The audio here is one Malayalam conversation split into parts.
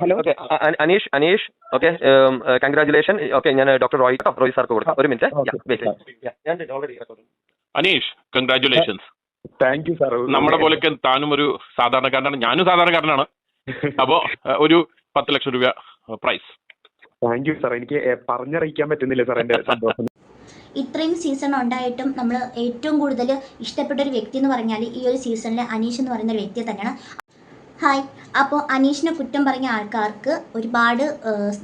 Hello okay Aneesh Aneesh okay congratulation okay ഞാൻ ഡോക്ടർ റോയ് കേട്ടോ റോയ് സാർക്ക് കൊടുക്കാം. ഒരു മിനിറ്റ് Okay. ഞാൻ already Aneesh congratulations thank you sir നമ്മുടെ പോലൊക്കെ താനും ഒരു സാധാരണക്കാരനാണ്. ഞാനും സാധാരണക്കാരനാണ്. അപ്പോ ഒരു പത്ത് ലക്ഷം രൂപ പ്രൈസ് താങ്ക് യു സാർ എനിക്ക് പറഞ്ഞറിയിക്കാൻ പറ്റുന്നില്ല സാർ എന്റെ സന്തോഷം ഇത്രയും സീസൺ ഉണ്ടായിട്ടും നമ്മൾ ഏറ്റവും കൂടുതൽ ഇഷ്ടപ്പെട്ട ഒരു വ്യക്തി എന്ന് പറഞ്ഞാൽ ഈ ഒരു സീസണിലെ അനീഷ് എന്ന് പറയുന്ന ഒരു വ്യക്തി തന്നെയാണ്. ഹായ്. അപ്പോൾ അനീഷിനെ കുറ്റം പറഞ്ഞ ആൾക്കാർക്ക് ഒരുപാട്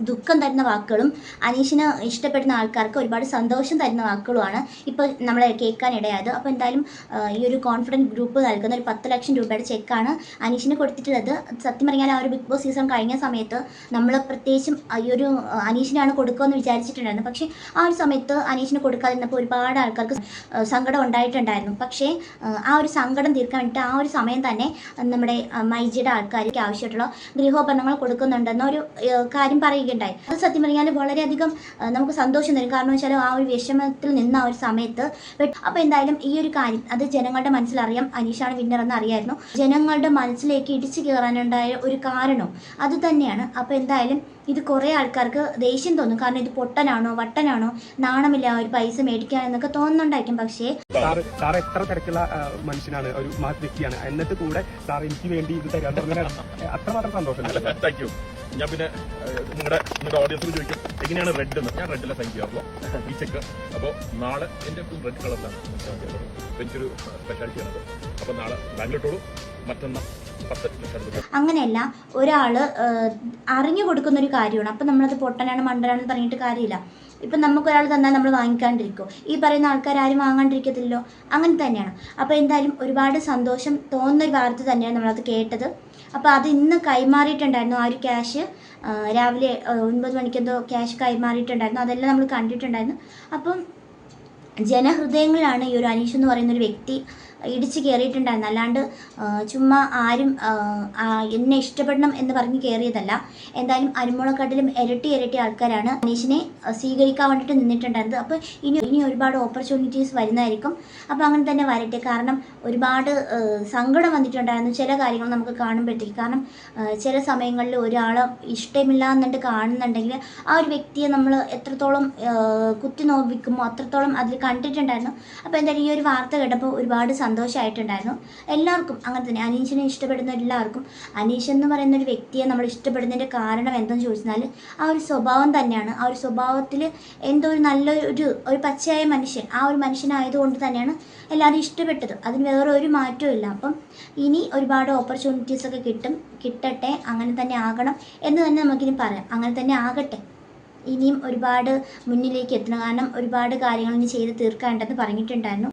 ദുഃഖം തരുന്ന വാക്കുകളും അനീഷിനെ ഇഷ്ടപ്പെടുന്ന ആൾക്കാർക്ക് ഒരുപാട് സന്തോഷം തരുന്ന വാക്കുകളുമാണ് ഇപ്പോൾ നമ്മൾ കേൾക്കാൻ ഇടയായത്. അപ്പോൾ എന്തായാലും ഈ ഒരു കോൺഫിഡന്റ് ഗ്രൂപ്പ് നൽകുന്ന ഒരു പത്ത് ലക്ഷം രൂപയുടെ ചെക്കാണ് അനീഷിന് കൊടുത്തിട്ടുള്ളത്. സത്യം പറഞ്ഞാൽ ആ ഒരു ബിഗ് ബോസ് സീസൺ കഴിഞ്ഞ സമയത്ത് നമ്മൾ പ്രത്യേകിച്ചും ഈ ഒരു അനീഷിനാണ് കൊടുക്കുമെന്ന് വിചാരിച്ചിട്ടുണ്ടായിരുന്നു. പക്ഷേ ആ ഒരു സമയത്ത് അനീഷിന് കൊടുക്കാതിരുന്നപ്പോൾ ഒരുപാട് ആൾക്കാർക്ക് സങ്കടം ഉണ്ടായിട്ടുണ്ടായിരുന്നു. പക്ഷേ ആ ഒരു സങ്കടം തീർക്കാൻ വേണ്ടിയിട്ട് ആ ഒരു സമയം തന്നെ നമ്മുടെ ഏഹ്, മൈജിയുടെ ആൾക്കാർക്ക് ആവശ്യമായിട്ടുള്ള ഗൃഹോപകരണങ്ങൾ കൊടുക്കുന്നുണ്ടെന്ന ഒരു കാര്യം പറയുകയുണ്ടായി. അത് സത്യം പറഞ്ഞാൽ വളരെയധികം നമുക്ക് സന്തോഷം തരും. കാരണം വെച്ചാൽ ആ ഒരു വിഷമത്തിൽ നിന്ന ആ ഒരു സമയത്ത് അപ്പോൾ എന്തായാലും ഈ ഒരു കാര്യം അത് ജനങ്ങളുടെ മനസ്സിലറിയാം. അനീഷാണ് വിന്നർ എന്ന് അറിയായിരുന്നു. ജനങ്ങളുടെ മനസ്സിലേക്ക് ഇടിച്ചു കയറാനുണ്ടായ ഒരു കാരണം അത് തന്നെയാണ്. അപ്പോൾ എന്തായാലും ഇത് കുറേ ആൾക്കാർക്ക് ദേഷ്യം തോന്നും. കാരണം ഇത് പൊട്ടനാണോ വട്ടനാണോ നാണമില്ല ഒരു പൈസ മേടിക്കാൻ എന്നൊക്കെ തോന്നുന്നുണ്ടായിരിക്കും. പക്ഷേ സാർ എത്ര തിരക്കുള്ള മനുഷ്യനാണ് ഒരു വ്യക്തിയാണ്. എന്നിട്ട് കൂടെ സാർ എനിക്ക് വേണ്ടി ഇത് തരാൻ അത്രമാത്രം സന്തോഷം താങ്ക് യു ഞാൻ പിന്നെ നിങ്ങളുടെ നിങ്ങളുടെ ഓഡിയൻസിന് ചോദിക്കും എങ്ങനെയാണ് റെഡ് എന്ന്? ഞാൻ റെഡിലെ സൈൻ ചെയ്യാറുള്ളൂ ഈ ചെക്ക് അപ്പോൾ നാളെ എന്റെ റെഡ് കളറിലാണ് എനിക്കൊരു സ്പെഷ്യാലിറ്റിയാണത് അപ്പോൾ നാളെ ബാംഗ്ലൂട്ടോളൂ മറ്റന്നാൾ അങ്ങനെയല്ല ഒരാൾ അറിഞ്ഞു കൊടുക്കുന്ന ഒരു കാര്യമാണ്. അപ്പം നമ്മളത് പൊട്ടനാണ് മണ്ടനാണെന്ന് പറഞ്ഞിട്ട് കാര്യമില്ല. ഇപ്പം നമുക്ക് ഒരാൾ തന്നാൽ നമ്മൾ വാങ്ങിക്കാണ്ടിരിക്കും. ഈ പറയുന്ന ആൾക്കാർ ആരും വാങ്ങാണ്ടിരിക്കത്തില്ലോ അങ്ങനെ തന്നെയാണ്. അപ്പോൾ എന്തായാലും ഒരുപാട് സന്തോഷം തോന്നുന്ന ഒരു വാർത്ത തന്നെയാണ് നമ്മളത് കേട്ടത്. അപ്പോൾ അത് ഇന്ന് കൈമാറിയിട്ടുണ്ടായിരുന്നു ആ ഒരു ക്യാഷ് രാവിലെ ഒൻപത് മണിക്ക് എന്തോ ക്യാഷ് കൈമാറിയിട്ടുണ്ടായിരുന്നു. അതെല്ലാം നമ്മൾ കണ്ടിട്ടുണ്ടായിരുന്നു. അപ്പം ജനഹൃദയങ്ങളിലാണ് ഈ ഒരു അനീഷ് എന്ന് പറയുന്ന ഒരു വ്യക്തി ഇടിച്ച് കയറിയിട്ടുണ്ടായിരുന്നു അല്ലാണ്ട് ചുമ്മാ ആരും എന്നെ ഇഷ്ടപ്പെടണം എന്ന് പറഞ്ഞ് കയറിയതല്ല എന്തായാലും അരിമുളക്കാട്ടിലും ഇരട്ടി ഇരട്ടി ആൾക്കാരാണ് അനീഷിനെ സ്വീകരിക്കാൻ വേണ്ടിയിട്ട് നിന്നിട്ടുണ്ടായിരുന്നത്. അപ്പോൾ ഇനി ഇനി ഒരുപാട് ഓപ്പർച്യൂണിറ്റീസ് വരുന്നതായിരിക്കും. അപ്പോൾ അങ്ങനെ തന്നെ വരട്ടെ. കാരണം ഒരുപാട് സങ്കടം വന്നിട്ടുണ്ടായിരുന്നു ചില കാര്യങ്ങൾ നമുക്ക് കാണുമ്പോഴത്തേക്ക്. കാരണം ചില സമയങ്ങളിൽ ഒരാളെ ഇഷ്ടമില്ല എന്നിട്ട് കാണുന്നുണ്ടെങ്കിൽ ആ ഒരു വ്യക്തിയെ നമ്മൾ എത്രത്തോളം കുത്തി നോവിക്കുമോ അത്രത്തോളം അതിൽ കണ്ടിട്ടുണ്ടായിരുന്നു. അപ്പോൾ എന്തായാലും ഈ ഒരു വാർത്ത കേട്ടപ്പോൾ ഒരുപാട് സന്തോഷമായിട്ടുണ്ടായിരുന്നു എല്ലാവർക്കും അങ്ങനെ തന്നെ. അനീഷിനെ ഇഷ്ടപ്പെടുന്ന എല്ലാവർക്കും അനീഷ് എന്ന് പറയുന്ന ഒരു വ്യക്തിയെ നമ്മൾ ഇഷ്ടപ്പെടുന്നതിന്റെ കാരണം എന്തെന്ന് ചോദിച്ചാൽ ആ ഒരു സ്വഭാവം തന്നെയാണ്. ആ ഒരു സ്വഭാവത്തിൽ എന്തോ ഒരു നല്ലൊരു ഒരു പച്ചയായ മനുഷ്യൻ ആ ഒരു മനുഷ്യനായതുകൊണ്ട് തന്നെയാണ് എല്ലാവരും ഇഷ്ടപ്പെട്ടത്. അതിന് വേറെ ഒരു മാറ്റവും ഇല്ല. അപ്പം ഇനി ഒരുപാട് ഓപ്പർച്യൂണിറ്റീസ് ഒക്കെ കിട്ടും കിട്ടട്ടെ അങ്ങനെ തന്നെ ആകണം എന്ന് തന്നെ നമുക്കിനി പറയാം. അങ്ങനെ തന്നെ ആകട്ടെ. ഇനിയും ഒരുപാട് മുന്നിലേക്ക് എത്തണം. കാരണം ഒരുപാട് കാര്യങ്ങൾ ഇനി ചെയ്ത് തീർക്കാണ്ടെന്ന് പറഞ്ഞിട്ടുണ്ടായിരുന്നു.